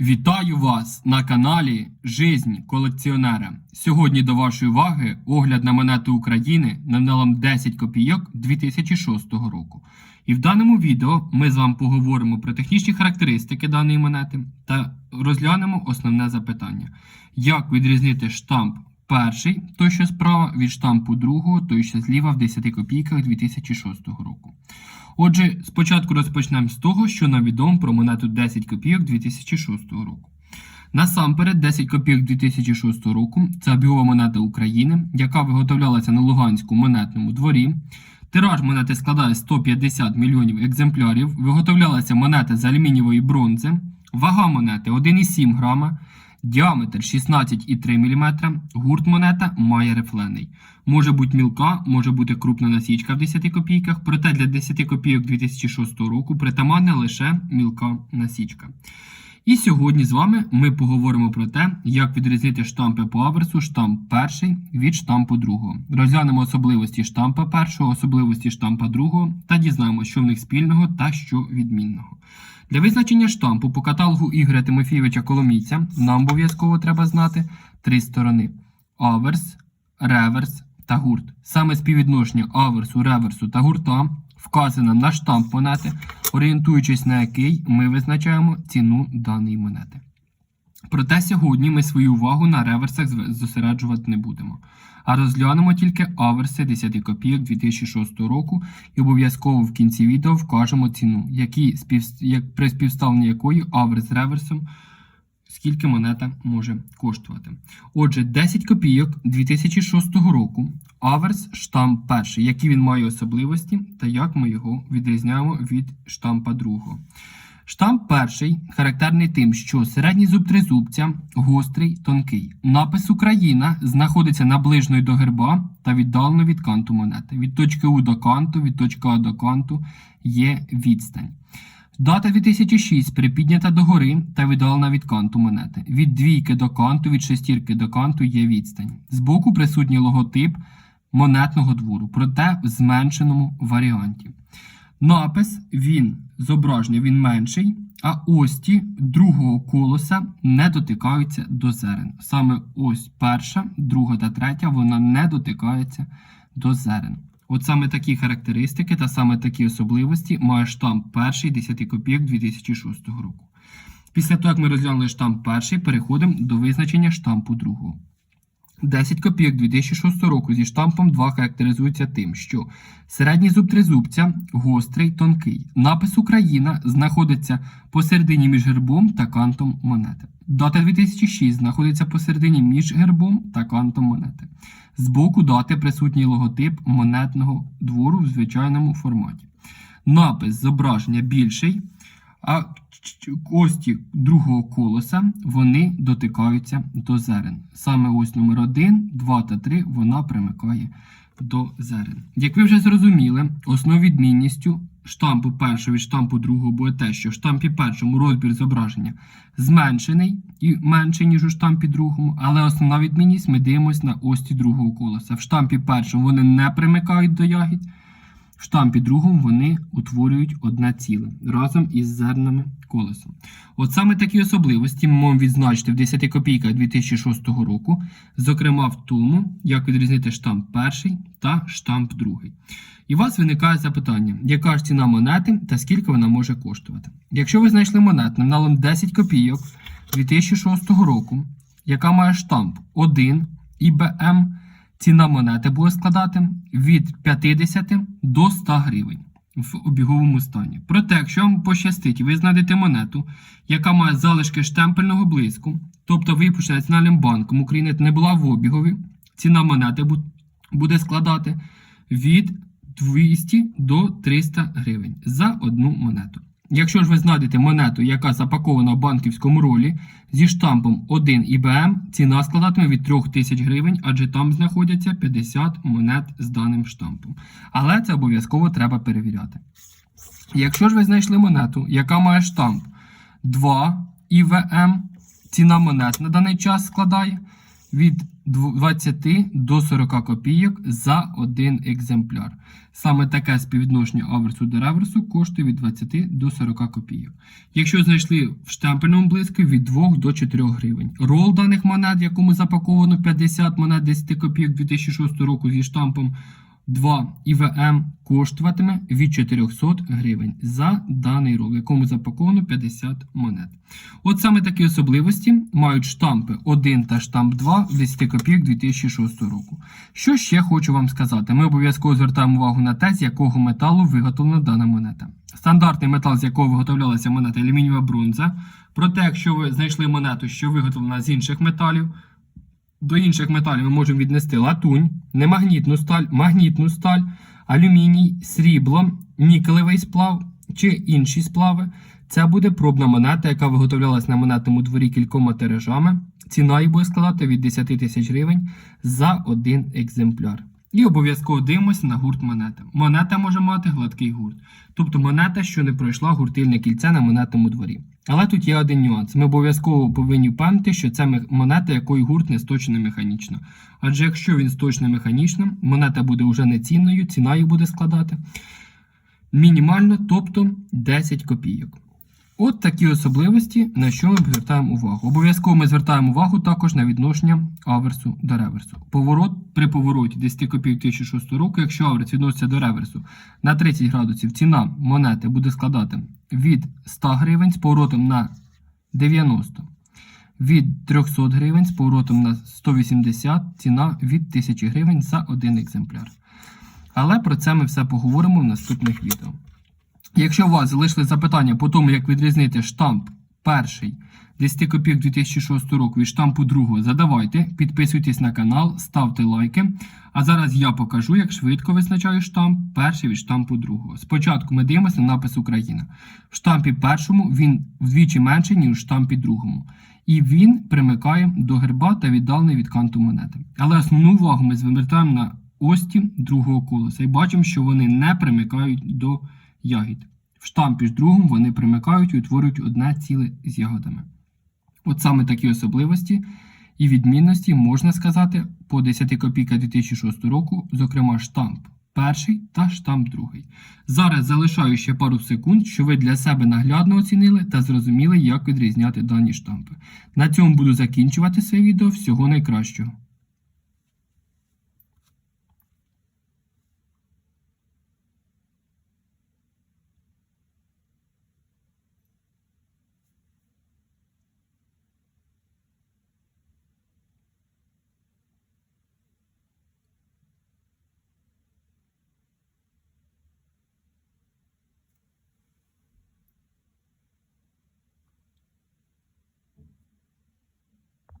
Вітаю вас на каналі Жизнь колекціонера. Сьогодні до вашої уваги огляд на монету України номіналом 10 копійок 2006 року. І в даному відео ми з вами поговоримо про технічні характеристики даної монети та розглянемо основне запитання: як відрізнити штамп перший, той що справа, від штампу другого, той що зліва в 10 копійках 2006 року. Отже, спочатку розпочнемо з того, що нам відомо про монету 10 копійок 2006 року. Насамперед, 10 копійок 2006 року це обігова монета України, яка виготовлялася на Луганському монетному дворі. Тираж монети складає 150 мільйонів екземплярів. Виготовлялася монета з алюмінієвої бронзи. Вага монети 1,7 грама. Діаметр 16,3 мм. Гурт монета має рифлений. Може бути мілка, може бути крупна насічка в 10 копійках, проте для 10 копійок 2006 року притаманна лише мілка насічка. І сьогодні з вами ми поговоримо про те, як відрізнити штампи по аверсу, штамп перший від штампу другого. Розглянемо особливості штампа першого, особливості штампа другого та дізнаємося, що в них спільного та що відмінного. Для визначення штампу по каталогу Ігоря Тимофійовича Коломійця нам обов'язково треба знати три сторони: аверс, реверс та гурт. Саме співвідношення аверсу, реверсу та гурта вказане на штамп монети, орієнтуючись на який ми визначаємо ціну даної монети. Проте сьогодні ми свою увагу на реверсах зосереджувати не будемо, а розглянемо тільки аверси 10 копійок 2006 року і обов'язково в кінці відео вкажемо ціну, які спів... як... при співставленні якої аверс з реверсом, скільки монета може коштувати. Отже, 10 копійок 2006 року, аверс штамп перший, які він має особливості та як ми його відрізняємо від штампа другого. Штамп перший характерний тим, що середній зуб тризубця гострий, тонкий. Напис Україна знаходиться наближною до герба та віддалено від канту монети. Від точки У до канту, від точки А до канту є відстань. Дата 2006 припіднята догори та віддалена від канту монети. Від двійки до канту, від шестірки до канту є відстань. Збоку присутній логотип монетного двору, проте в зменшеному варіанті. Напис він зображення він менший, а ості другого колоса не дотикаються до зерен. Саме ось перша, друга та третя вона не дотикається до зерен. От саме такі характеристики та саме такі особливості має штамп перший 10 копійок 2006 року. Після того, як ми розглянули штамп перший, переходимо до визначення штампу другого. 10 копійок 2006 року зі штампом 2 характеризується тим, що середній зуб тризубця гострий, тонкий. Напис Україна знаходиться посередині між гербом та кантом монети. Дата 2006 знаходиться посередині між гербом та кантом монети. Збоку дати присутній логотип монетного двору в звичайному форматі. Напис зображення більший, а кості другого колоса вони дотикаються до зерен. Саме ось номер 1, 2 та 3 вона примикає до зерен. Як ви вже зрозуміли, основною відмінністю штампу першого від штампу другого буде те, що в штампі першому розбір зображення зменшений і менший, ніж у штампі другому, але основна відмінність ми дивимося на ості другого колоса. В штампі першому вони не примикають до ягід. В штампі другому вони утворюють одне ціле разом із зернами колесом. От саме такі особливості ми можемо відзначити в 10 копійках 2006 року, зокрема в тому, як відрізнити штамп перший та штамп другий. І у вас виникає запитання, яка ж ціна монети та скільки вона може коштувати. Якщо ви знайшли монету номіналом 10 копійок 2006 року, яка має штамп 1 ІБМ, ціна монети буде складати від 50 до 100 гривень в обіговому стані. Проте, якщо вам пощастить, ви знайдете монету, яка має залишки штемпельного блиску, тобто випущена Національним банком України не була в обігові, ціна монети буде складати від 200 до 300 гривень за одну монету. Якщо ж ви знайдете монету, яка запакована в банківському ролі зі штампом 1 ІБМ, ціна складатиме від 3000 гривень, адже там знаходяться 50 монет з даним штампом. Але це обов'язково треба перевіряти. Якщо ж ви знайшли монету, яка має штамп 2 ІВМ, ціна монет на даний час складає від 20 до 40 копійок за один екземпляр. Саме таке співвідношення аверсу до реверсу коштує від 20 до 40 копійок. Якщо знайшли в штемпельному блиску від 2 до 4 гривень. Рол даних монет, в якому запаковано 50 монет 10 копійок 2006 року зі штампом 2 ІВМ коштуватиме від 400 гривень за даний рол, в якому запаковано 50 монет. От саме такі особливості мають штампи 1 та штамп 2 в 10 копійок 2006 року. Що ще хочу вам сказати? Ми обов'язково звертаємо увагу на те, з якого металу виготовлена дана монета. Стандартний метал, з якого виготовлялася монета алюмінієва бронза. Проте, якщо ви знайшли монету, що виготовлена з інших металів, до інших металів ми можемо віднести латунь, немагнітну сталь, магнітну сталь, алюміній, срібло, нікелевий сплав чи інші сплави. Це буде пробна монета, яка виготовлялась на монетному дворі кількома тиражами. Ціна її буде складати від 10 тисяч гривень за один екземпляр. І обов'язково дивимося на гурт монети. Монета може мати гладкий гурт, тобто монета, що не пройшла гуртильне кільце на монетному дворі. Але тут є один нюанс. Ми обов'язково повинні впевнити, що це монета, якої гурт не сточений механічно. Адже якщо він сточений механічно, монета буде вже нецінною, ціна її буде складати мінімально, тобто 10 копійок. От такі особливості, на що ми звертаємо увагу. Обов'язково ми звертаємо увагу також на відношення аверсу до реверсу. Поворот при повороті 10 копійок 2006 року, якщо аверс відноситься до реверсу на 30 градусів, ціна монети буде складати від 100 гривень з поворотом на 90. Від 300 гривень з поворотом на 180 ціна від 1000 гривень за один екземпляр. Але про це ми все поговоримо в наступних відео. Якщо у вас залишили запитання по тому, як відрізнити штамп перший 10 копійок 2006 року від штампу другого, задавайте, підписуйтесь на канал, ставте лайки. А зараз я покажу, як швидко визначаю штамп перший від штампу другого. Спочатку ми дивимося на напис Україна. В штампі першому він вдвічі менший, ніж в штампі другому. І він примикає до герба та віддалений від канту монети. Але основну увагу ми звертаємо на ості другого колеса і бачимо, що вони не примикають до ягід. В штампі ж другому вони примикають і утворюють одне ціле з ягодами. От саме такі особливості і відмінності можна сказати по 10 копійка 2006 року, зокрема штамп перший та штамп другий. Зараз залишаю ще пару секунд, що ви для себе наглядно оцінили та зрозуміли, як відрізняти дані штампи. На цьому буду закінчувати своє відео. Всього найкращого.